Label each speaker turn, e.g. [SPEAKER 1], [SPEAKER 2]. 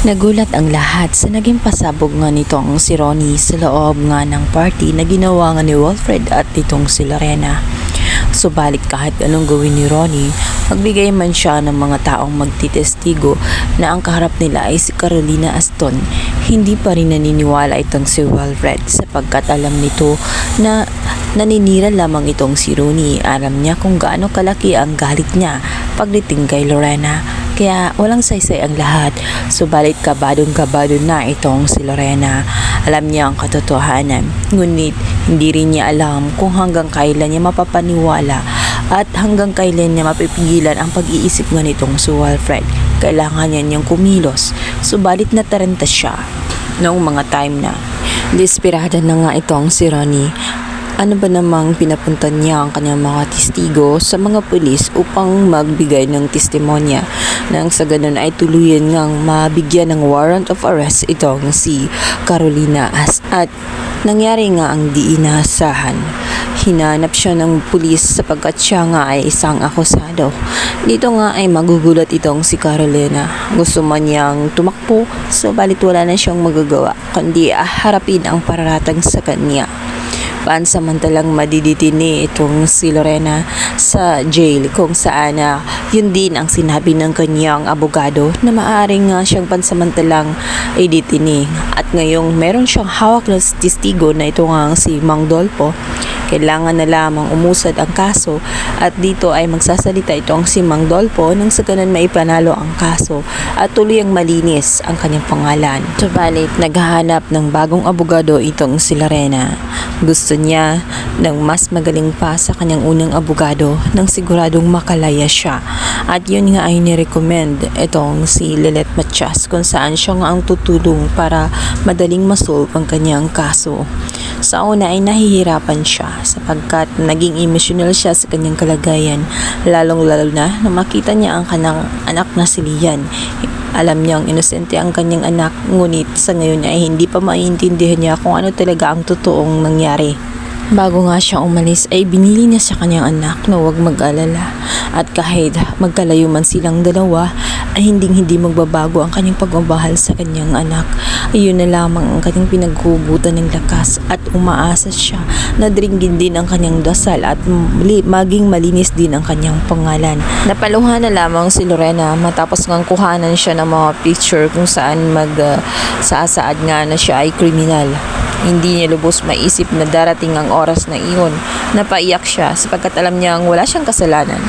[SPEAKER 1] Nagulat ang lahat sa naging pasabog nga nitong si Ronnie sa loob nga ng party na ginawa nga ni Wilfred at nitong si Lorena. Subalit kahit anong gawin ni Ronnie, magbigay man siya ng mga taong magtitestigo na ang kaharap nila ay si Carolina Aston, hindi pa rin naniniwala itong si Wilfred sapagkat alam nito na naninira lamang itong si Ronnie. Alam niya kung gaano kalaki ang galit niya pagdating kay Lorena. Kaya walang saysay ang lahat. Subalit kabadong kabado na itong si Lorena. Alam niya ang katotohanan. Ngunit hindi rin niya alam kung hanggang kailan niya mapapaniwala at hanggang kailan niya mapipigilan ang pag-iisip nga nitong si Wilfred. Kailangan niya niyang kumilos. Subalit nataranta siya noong mga time na. Desperada na nga itong si Ronnie ano ba namang pinapunta niya ang kanyang mga testigo sa mga pulis upang magbigay ng testimonya nang sa ganun ay tuluyan ngang mabigyan ng warrant of arrest itong si Carolina As at nangyari nga ang di inaasahan. Hinanap siya ng pulis sapagkat siya nga ay isang akusado. Dito nga ay magugulat itong si Carolina. Gusto man niyang tumakbo, subalit wala na siyang magagawa, kundi harapin ang pararatang sa kanya pansamantalang madiditini itong si Lorena sa jail kung saan na yun din ang sinabi ng kanyang abogado na maaaring nga siyang pansamantalang iditini. At ngayong meron siyang hawak na testigo na ito nga si Mang Dolpo kailangan na lamang umusad ang kaso at dito ay magsasalita itong si Mang Dolpo nang sa ganun maipanalo ang kaso at tuloy ang malinis ang kanyang pangalan. Subalit, naghahanap ng bagong abogado itong si Lorena. Gusto niya ng mas magaling pa sa kanyang unang abogado nang siguradong makalaya siya. At yun nga ay nirecommend itong si Lilet Matias kung saan siya nga ang tutulong para madaling masolve ang kanyang kaso. Sa una ay nahihirapan siya sapagkat naging emotional siya sa kanyang kalagayan lalong lalo na na makita niya ang kanyang anak na si Lian. Alam niyang inosente ang kanyang anak ngunit sa ngayon ay hindi pa maintindihan niya kung ano talaga ang totoong nangyari. Bago nga siya umalis ay binili niya sa kanyang anak na huwag mag-alala at kahit magkalayo man silang dalawa ay hindi hindi magbabago ang kanyang pagmamahal sa kanyang anak. Ayun na lamang ang kanyang pinaghubutan ng lakas at umaasa siya na dringgin din ang kanyang dasal at maging malinis din ang kanyang pangalan. Napaluhan na lamang si Lorena matapos ngang kuhanan siya ng mga picture kung saan mag uh, nga na siya ay kriminal. Hindi niya lubos maisip na darating ang oras na iyon. Napaiyak siya sapagkat alam niyang wala siyang kasalanan.